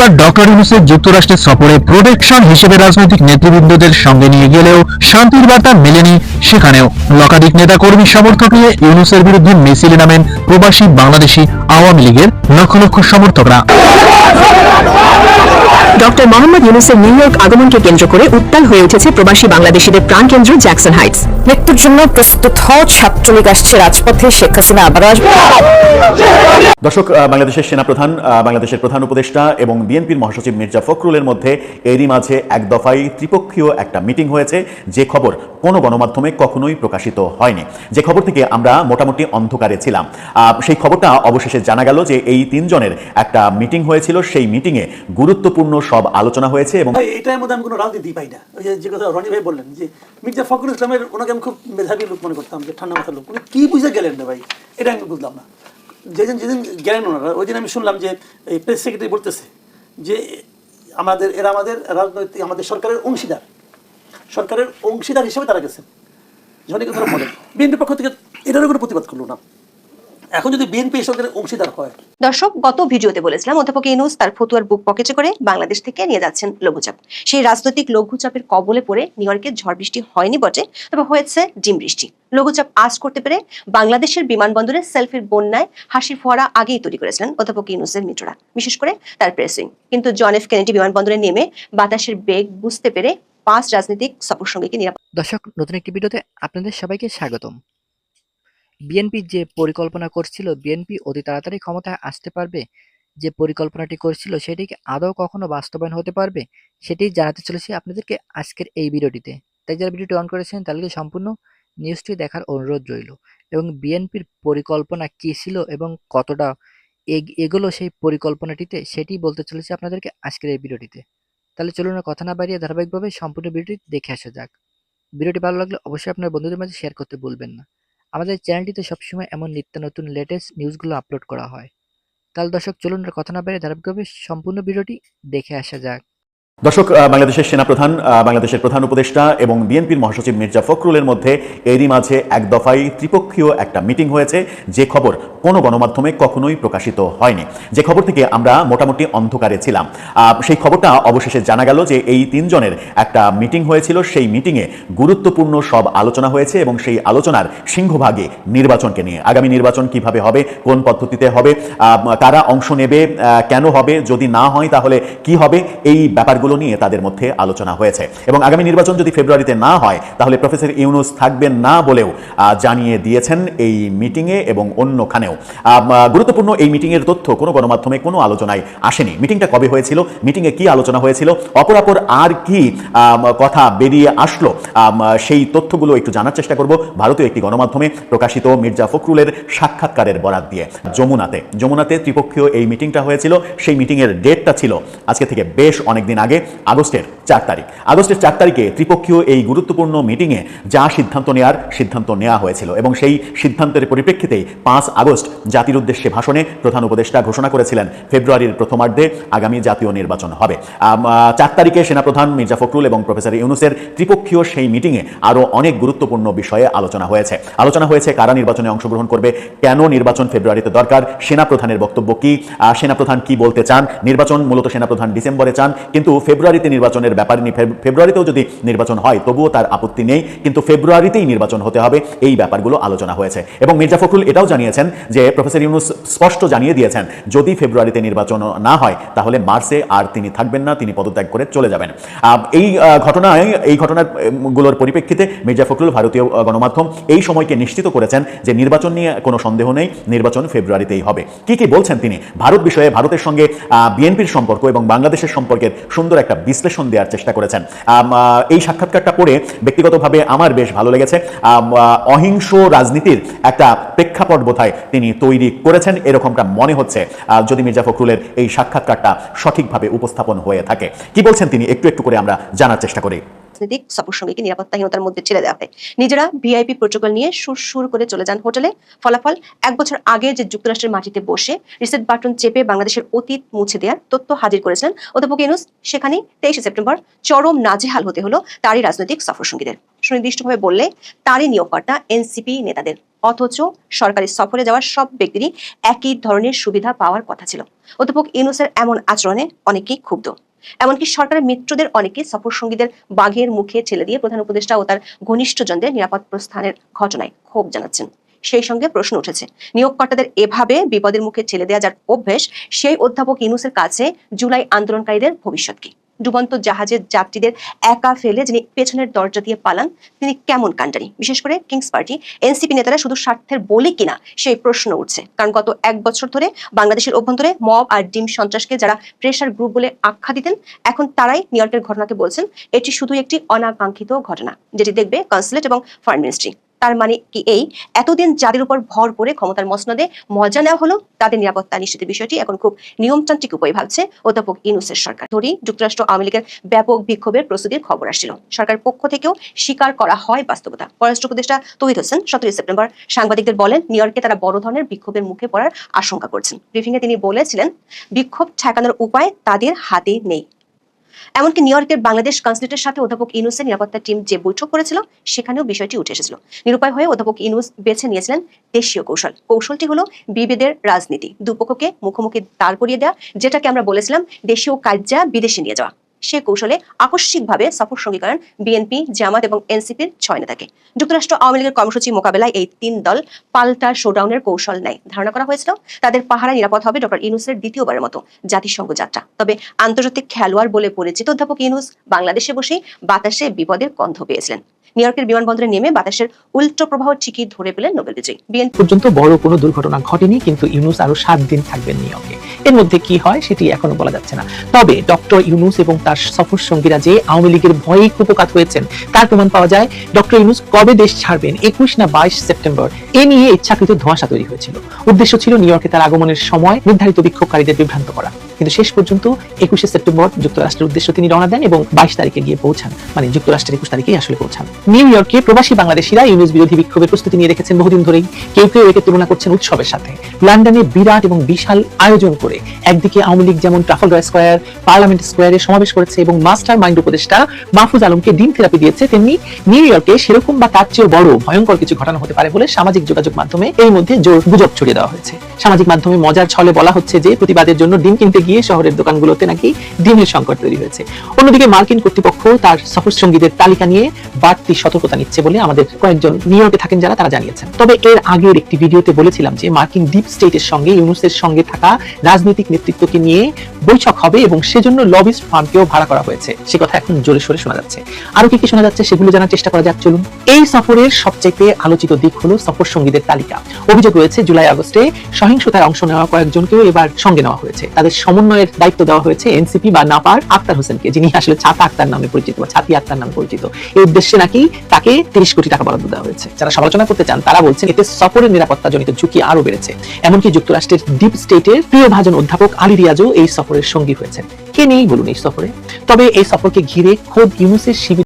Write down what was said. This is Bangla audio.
মঙ্গলবার ডক্টর ইউনুসের যুক্তরাষ্ট্রের সফরে প্রোটেকশন হিসেবে রাজনৈতিক নেতৃবৃন্দদের সঙ্গে নিয়ে গেলেও শান্তির বার্তা মেলেনি সেখানেও। লকাধিক নেতা কর্মী সমর্থক নিয়ে ইউনুসের বিরুদ্ধে মিছিলে নামেন প্রবাসী বাংলাদেশি আওয়ামী লীগের লক্ষ লক্ষ সমর্থকরা। ডক্টর মোহাম্মদ ইউনুসের নিউ ইয়র্ক আগমনকে কেন্দ্র করে উত্তাল হয়ে উঠেছে প্রবাসী বাংলাদেশিদের প্রাণকেন্দ্র জ্যাকসন হাইটস। মৃত্যুর জন্য প্রস্তুত হওয়া ছাত্রলীগ আসছে রাজপথে। শেখ হাসিনা আবারও আসবে। দর্শক বাংলাদেশের সেনাপ্রধান বাংলাদেশের প্রধান উপদেষ্টা এবং বিএনপির মহাসচিব মির্জা ফখরুলের মধ্যে এরই মাঝে এক দফায় ত্রিপক্ষীয় একটা মিটিং হয়েছে। যে খবর কোনো গণমাধ্যমে কখনোই প্রকাশিত হয়নি। যে খবর থেকে আমরা মোটামুটি অন্ধকারে ছিলাম। আহ, সেই খবরটা অবশেষে জানা গেল যে এই তিনজনের একটা মিটিং হয়েছিল। সেই মিটিংয়ে গুরুত্বপূর্ণ সব আলোচনা হয়েছে এবং এটার মধ্যে আমি কোনো রাজনীতি পাই না। ওই যে কথা রনি ভাই বললেন যে, মির্জা ফখরুল ইসলামের ওনাকে আমি খুব মেধাবী লোক মনে করতাম, যে ঠান্ডা মাথার লোক। উনি কি বুঝে গেলেন না ভাই? এটা আমি বুঝলাম না। যেদিন যেদিন গেলেন ওনারা, ওই দিন আমি শুনলাম যে, এই প্রেস সেক্রেটারি বলতেছে যে, আমাদের, এরা আমাদের রাজনৈতিক, আমাদের সরকারের অংশীদার। সরকারের অংশীদার হিসেবে তারা গেছেন। যখন কথা বলেন, বিএনপির পক্ষ থেকে এটারও কোনো প্রতিবাদ করল না। এখন যদি বিএনপি এই সরকারের অংশীদার হয়। দর্শক গত ভিডিওতে বলেছিলাম অধ্যাপক ইনুস তার ফতুয়ার বুক পকেটে করে বাংলাদেশ থেকে নিয়ে যাচ্ছেন লঘুচাপ। সেই রাজনৈতিক লঘুচাপের কবলে পড়ে নিউ ইয়র্কে ঝড় বৃষ্টি হয়নি বটে তবে হয়েছে ডিম বৃষ্টি। লঘুচাপ আজ করতে পেরে বাংলাদেশের বিমানবন্দরে সেলফির বন্যায় হাসির ফোয়ারা আগেই তৈরি করেছিলেন অধ্যাপক ইনুসের মিত্ররা বিশেষ করে তার প্রেসিং কিন্তু জন এফ কেনেডি বিমানবন্দরে নেমে বাতাসের বেগ বুঝতে পেরে পাঁচ রাজনৈতিক সফর সঙ্গীকে নিরাপদ দর্শক নতুন একটি ভিডিওতে আপনাদের সবাইকে স্বাগতম। বিএনপি যে পরিকল্পনা করছিল, বিএনপি অতি তাড়াতাড়ি ক্ষমতায় আসতে পারবে, যে পরিকল্পনাটি করছিল সেটি কি আদৌ কখনো বাস্তবায়ন হতে পারবে, সেটি জানাতে চলেছি আপনাদেরকে আজকের এই ভিডিওটিতে। তাই যারা ভিডিওটি অন করেছেন, তাদেরকে সম্পূর্ণ নিউজটি দেখার অনুরোধ রইল। এবং বিএনপির পরিকল্পনা কী ছিল এবং কতটা এগ- এগোলো সেই পরিকল্পনাটিতে, সেটি বলতে চলেছি আপনাদেরকে আজকের এই ভিডিওটিতে। তাহলে চলুন কথা না বাড়িয়ে ধারাবাহিকভাবে সম্পূর্ণ ভিডিওটি দেখে আসা যাক। ভিডিওটি ভালো লাগলে অবশ্যই আপনার বন্ধুদের মাঝে শেয়ার করতে ভুলবেন না। আমাদের চ্যানেলটিতে সবসময় এমন নিত্য নতুন লেটেস্ট নিউজগুলো আপলোড করা হয়। তাহলে দর্শক, চলুন কথা না বেড়ে ধারাবাহিকভাবে সম্পূর্ণ ভিডিওটি দেখে আসা যাক। দর্শক বাংলাদেশের সেনাপ্রধান বাংলাদেশের প্রধান উপদেষ্টা এবং বিএনপির মহাসচিব মির্জা ফখরুলের মধ্যে এরই মাঝে এক দফায় ত্রিপক্ষীয় একটা মিটিং হয়েছে। যে খবর কোনো গণমাধ্যমে কখনোই প্রকাশিত হয়নি। যে খবর থেকে আমরা মোটামুটি অন্ধকারে ছিলাম। সেই খবরটা অবশেষে জানা গেল যে এই তিনজনের একটা মিটিং হয়েছিল। সেই মিটিংয়ে গুরুত্বপূর্ণ সব আলোচনা হয়েছে এবং সেই আলোচনার সিংহভাগে নির্বাচনকে নিয়ে। আগামী নির্বাচন কীভাবে হবে, কোন পদ্ধতিতে হবে কারা অংশ নেবে কেন হবে, যদি না হয় তাহলে কি হবে, এই ব্যাপারগুলো নিয়ে তাদের মধ্যে আলোচনা হয়েছে। এবং আগামী নির্বাচন যদি ফেব্রুয়ারিতে না হয়, তাহলে প্রফেসর ইউনুস থাকবেন না বলেও জানিয়ে দিয়েছেন এই মিটিংয়ে এবং অন্যখানেও। গুরুত্বপূর্ণ এই মিটিংয়ের তথ্য কোনো গণমাধ্যমে কোনো আলোচনায় আসেনি। মিটিংটা কবে হয়েছিল, মিটিংয়ে কি আলোচনা হয়েছিল, অপরাপর আর কি কথা বেরিয়ে আসলো সেই তথ্যগুলো একটু জানার চেষ্টা করব ভারতীয় একটি গণমাধ্যমে প্রকাশিত মির্জা ফখরুলের সাক্ষাৎকারের বরাত দিয়ে। যমুনাতে যমুনাতে ত্রিপক্ষীয় এই মিটিংটা হয়েছিল, সেই মিটিংয়ের ডেটটা ছিল আজকে থেকে বেশ অনেকদিন আগে আগস্টের চার তারিখ। আগস্টের চার তারিখে ত্রিপক্ষীয় এই গুরুত্বপূর্ণ মিটিংয়ে যা সিদ্ধান্ত নেওয়ার সিদ্ধান্ত নেওয়া হয়েছিল এবং সেই সিদ্ধান্তের পরিপ্রেক্ষিতেই পাঁচ আগস্ট জাতির উদ্দেশ্যে ভাষণে প্রধান উপদেষ্টা ঘোষণা করেছিলেন, ফেব্রুয়ারির প্রথমার্ধে আগামী জাতীয় নির্বাচন হবে। চার তারিখে সেনাপ্রধান মির্জা ফখরুল এবং প্রফেসর ইউনুসের ত্রিপক্ষীয় সেই মিটিংয়ে আরও অনেক গুরুত্বপূর্ণ বিষয়ে আলোচনা হয়েছে। আলোচনা হয়েছে কারা নির্বাচনে অংশগ্রহণ করবে, কেন নির্বাচন ফেব্রুয়ারিতে দরকার, সেনাপ্রধানের বক্তব্য কি সেনাপ্রধান কি বলতে চান, নির্বাচন মূলত সেনাপ্রধান ডিসেম্বরে চান, কিন্তু ফেব্রুয়ারিতে নির্বাচনের ব্যাপার নিয়ে ফেব্রুয়ারিতেও যদি নির্বাচন হয় তবুও তার আপত্তি নেই কিন্তু ফেব্রুয়ারিতেই নির্বাচন হতে হবে এই ব্যাপারগুলো আলোচনা হয়েছে। এবং মির্জা ফখরুল এটাও জানিয়েছেন যে প্রফেসর ইউনুস স্পষ্ট জানিয়ে দিয়েছেন যদি ফেব্রুয়ারিতে নির্বাচন না হয় তাহলে মার্চে আর তিনি থাকবেন না তিনি পদত্যাগ করে চলে যাবেন। এই ঘটনায় এই ঘটনার উম, গুলোর পরিপ্রেক্ষিতে মির্জা ফখরুল ভারতীয় গণমাধ্যম এই সময়কে নিশ্চিত করেছেন যে নির্বাচন নিয়ে কোনো সন্দেহ নেই নির্বাচন ফেব্রুয়ারিতেই হবে। কি কি বলছেন তিনি? ভারত বিষয়ে ভারতের সঙ্গে বিএনপির সম্পর্ক এবং বাংলাদেশের সম্পর্কের সুন্দর একটা বিশ্লেষণ দেওয়ার চেষ্টা করেছেন। এই সাক্ষাৎকারটা পড়ে ব্যক্তিগতভাবে আমার বেশ ভালো লেগেছে। অহিংস রাজনীতির একটা প্রেক্ষাপট বোধহয় তিনি তৈরি করেছেন, এরকমটা মনে হচ্ছে। যদি মির্জা ফখরুলের এই সাক্ষাৎকারটা সঠিকভাবে উপস্থাপন হয়ে থাকে। কি বলছেন তিনি? একটু একটু করে আমরা জানার চেষ্টা করি। রাজনৈতিক সফর সঙ্গীকে নিরাপত্তাহীনতার মধ্যে ছেড়ে দেওয়া হয়। নিজেরা ভিআইপি প্রোটোকল নিয়ে সুর করে চলে যান হোটেলে। ফলাফল, এক বছর আগে যে যুক্তরাষ্ট্রের মাটিতে বসে রিসেট বাটন চেপে বাংলাদেশের অতীত মুছে দেওয়ার তথ্য হাজির করেছিলেন অধ্যাপক ইউনুস। সেখানে তেইশে সেপ্টেম্বর চরম নাজেহাল হতে হলো তারই রাজনৈতিক সফর সঙ্গীদের সুনির্দিষ্টভাবে বললে, তারই নিয়োগকর্তা এনসিপি নেতাদের। অথচ সরকারি সফরে যাওয়ার সব ব্যক্তিরই একই ধরনের সুবিধা পাওয়ার কথা ছিল। অধ্যাপক ইউনুসের এমন আচরণে অনেকেই ক্ষুব্ধ। এমনকি সরকারের মিত্রদের অনেকে সফর সঙ্গীদের বাঘের মুখে ছেলে দিয়ে প্রধান উপদেষ্টা ও তার ঘনিষ্ঠজনদের নিরাপদ প্রস্থানের ঘটনায় ক্ষোভ জানাচ্ছেন। সেই সঙ্গে প্রশ্ন উঠেছে, নিয়োগকর্তাদের এভাবে বিপদের মুখে ছেলে দেওয়া যার অভ্যেস, সেই অধ্যাপক ইনুসের কাছে জুলাই আন্দোলনকারীদের ভবিষ্যৎ কি? ডুবন্ত জাহাজের যাত্রীদের একা ফেলে যিনি পেছনের দরজা দিয়ে পালান, তিনি কেমন কাণ্ডারি? বিশেষ করে কিংস পার্টি, এনসিপি নেতারা শুধু স্বার্থের বলে কিনা সেই প্রশ্ন উঠছে। কারণ গত এক বছর ধরে বাংলাদেশের অভ্যন্তরে মব আর ডিম সন্ত্রাসকে যারা প্রেশার গ্রুপ বলে আখ্যা দিতেন, এখন তারাই ইয়র্কের ঘটনাকে বলছেন, এটি শুধু একটি অনাকাঙ্ক্ষিত ঘটনা, যেটি দেখবে কনসুলেট এবং ফরেন মিনিস্ট্রি তার মানে কি এই? এতদিন যাদের উপর ভর করে ক্ষমতার মসনদে মজা নেওয়া হলো, তাদের নিরাপত্তা নিশ্চিতের বিষয়টি এখন খুব নিয়মতান্ত্রিক উপায় ভাবছে অধ্যাপক ইনুসের সরকার। ধরি, যুক্তরাষ্ট্র আওয়ামী লীগের ব্যাপক বিক্ষোভের প্রস্তুতির খবর আসছিল। সরকার পক্ষ থেকেও স্বীকার করা হয় বাস্তবতা। পররাষ্ট্র উপদেষ্টা তৌহিদ হোসেন সতেরোই সেপ্টেম্বর সাংবাদিকদের বলেন, নিউ ইয়র্কে তারা বড় ধরনের বিক্ষোভের মুখে পড়ার আশঙ্কা করছেন। ব্রিফিং এ তিনি বলেছিলেন, বিক্ষোভ ঠেকানোর উপায় তাদের হাতে নেই। এমনকি নিউ ইয়র্কের বাংলাদেশ কনসুলেটের সাথে অধ্যাপক ইনুসের নিরাপত্তা টিম যে বৈঠক করেছিল, সেখানেও বিষয়টি উঠে এসেছিল। নিরুপায় হয়ে অধ্যাপক ইনুস বেছে নিয়েছিলেন দেশীয় কৌশল। কৌশলটি হলো বিভেদের রাজনীতি, দুপক্ষকে মুখোমুখি দাঁড় করিয়ে দেওয়া যেটাকে আমরা বলেছিলাম দেশীয় কার্যা বিদেশে নিয়ে যাওয়া। সে কৌশলে আকস্মিকভাবে সফর সঙ্গী করেন বিএনপি, জামাত এবং এনসিপির ছয় নেতাকে। যুক্তরাষ্ট্র আওয়ামী লীগের কর্মসূচি মোকাবেলায় এই তিন দল পাল্টা শোডাউনের কৌশল নেয় ধারণা করা হয়েছিল। তাদের পাহারা নিরাপদ হবে ডক্টর ইনুসের দ্বিতীয়বারের মতো জাতিসংঘ যাত্রা। তবে আন্তর্জাতিক খেলোয়াড় বলে পরিচিত অধ্যাপক ইনুস বাংলাদেশে বসেই বাতাসে বিপদের কন্ধ পেয়েছিলেন। নিউ ইয়র্কের বিমানবন্দরে নেমে বাতাসের উল্টো প্রবাহ ঠিকই ধরে পেলেন নোবেল বিজয়ী। বিএনপি পর্যন্ত বড় কোনো দুর্ঘটনা ঘটেনি, কিন্তু ইউনুস আরও সাত দিন থাকবেন নিয়োগে এর মধ্যে কি হয় সেটি এখনও বলা যাচ্ছে না। তবে ডক্টর ইউনুস এবং তার সফর সঙ্গীরা যে আওয়ামী লীগের ভয়ে কুপকাত হয়েছেন, তার প্রমাণ পাওয়া যায় ডক্টর ইউনুস কবে দেশ ছাড়বেন, একুশ না বাইশ সেপ্টেম্বর, এ নিয়ে ইচ্ছাকৃত ধোঁয়াশা তৈরি হয়েছিল। উদ্দেশ্য ছিল নিউ ইয়র্কে তার আগমনের সময় নির্ধারিত বিক্ষোভকারীদের বিভ্রান্ত করা। কিন্তু শেষ পর্যন্ত একুশে সেপ্টেম্বর যুক্তরাষ্ট্রের উদ্দেশ্যে তিনি রওনা দেন এবং বাইশ তারিখে গিয়ে পৌঁছান। মানে যুক্তরাষ্ট্রের একুশ তারিখেই আসলে পৌঁছান। নিউ ইয়র্কে প্রবাসী বাংলাদেশিরা ইউনুস বিরোধী বিক্ষোভের প্রস্তুতি নিয়ে রেখেছেন বহুদিন ধরেই। কেউ কেউ একে তুলনা করছেন উৎসবের সাথে। লন্ডনে বিরাট এবং বিশাল আয়োজন করে একদিকে আওয়ামী লীগ যেমন ট্রাফলগার স্কোয়ার, পার্লামেন্ট স্কোয়ারে সমাবেশ করেছে এবং মাস্টার মাইন্ড উপদেষ্টা মাহফুজ আলমকে ডিম থেরাপি দিয়েছে, তেমনি নিউ ইয়র্কে সেরকম বা তার চেয়েও বড় ভয়ঙ্কর কিছু ঘটনা হতে পারে বলে সামাজিক যোগাযোগ মাধ্যমে এর মধ্যে জোর গুজব ছড়িয়ে দেওয়া হয়েছে। সামাজিক মাধ্যমে মজার ছলে বলা হচ্ছে যে প্রতিবাদের জন্য ডিম কিনতে গিয়ে শহরের দোকানগুলোতে নাকি ডিমের সংকট তৈরি হয়েছে। অন্যদিকে মার্কিন কর্তৃপক্ষ তার সফর সঙ্গীদের তালিকা নিয়ে বাড়তি সতর্কতা নিচ্ছে বলে আমাদের কয়েকজন নিউ ইয়র্কে থাকেন যারা, তারা জানিয়েছেন। তবে এর আগের একটি ভিডিওতে বলেছিলাম যে মার্কিন ডিপ স্টেটের সঙ্গে, ইউনুসের সঙ্গে থাকা রাজনৈতিক নেতৃত্বকে নিয়ে বৈঠক হবে এবং সেজন্য লবিস্ট ফার্মকেও ভাড়া করা হয়েছে। সে কথা এখন জোরে সোরে শোনা যাচ্ছে। আরও কি কি শোনা যাচ্ছে সেগুলো জানার চেষ্টা করা যাক, চলুন। এই সফরের সবচেয়ে আলোচিত দিক হলো সফর সঙ্গীদের তালিকা। অভিযোগ রয়েছে, জুলাই আগস্টে সহিংসতায় অংশ নেওয়া কয়েকজনকেও এবার সঙ্গে নেওয়া হয়েছে। তাদের সমন্বয়ের দায়িত্ব দেওয়া হয়েছে এনসিপি বা নাপার আক্তার হোসেনকে, যিনি আসলে ছাতা আক্তার নামে পরিচিত বা ছাতি আক্তার নামে পরিচিত। এই উদ্দেশ্যে নাকি তাকে তিরিশ কোটি টাকা বরাদ্দ দেওয়া হয়েছে। যারা সমালোচনা করতে চান, তারা বলছেন এতে সফরের নিরাপত্তা জনিত ঝুঁকি আরও বেড়েছে। এমনকি যুক্তরাষ্ট্রের ডিপ স্টেটের প্রিয় ভাজন অধ্যাপক আলী রিয়াজও এই সফরের সঙ্গী হয়েছেন। কে নেই বলুন এই সফরে? তবে এই সফরকে ঘিরে খোদ ইউনুসের শিবির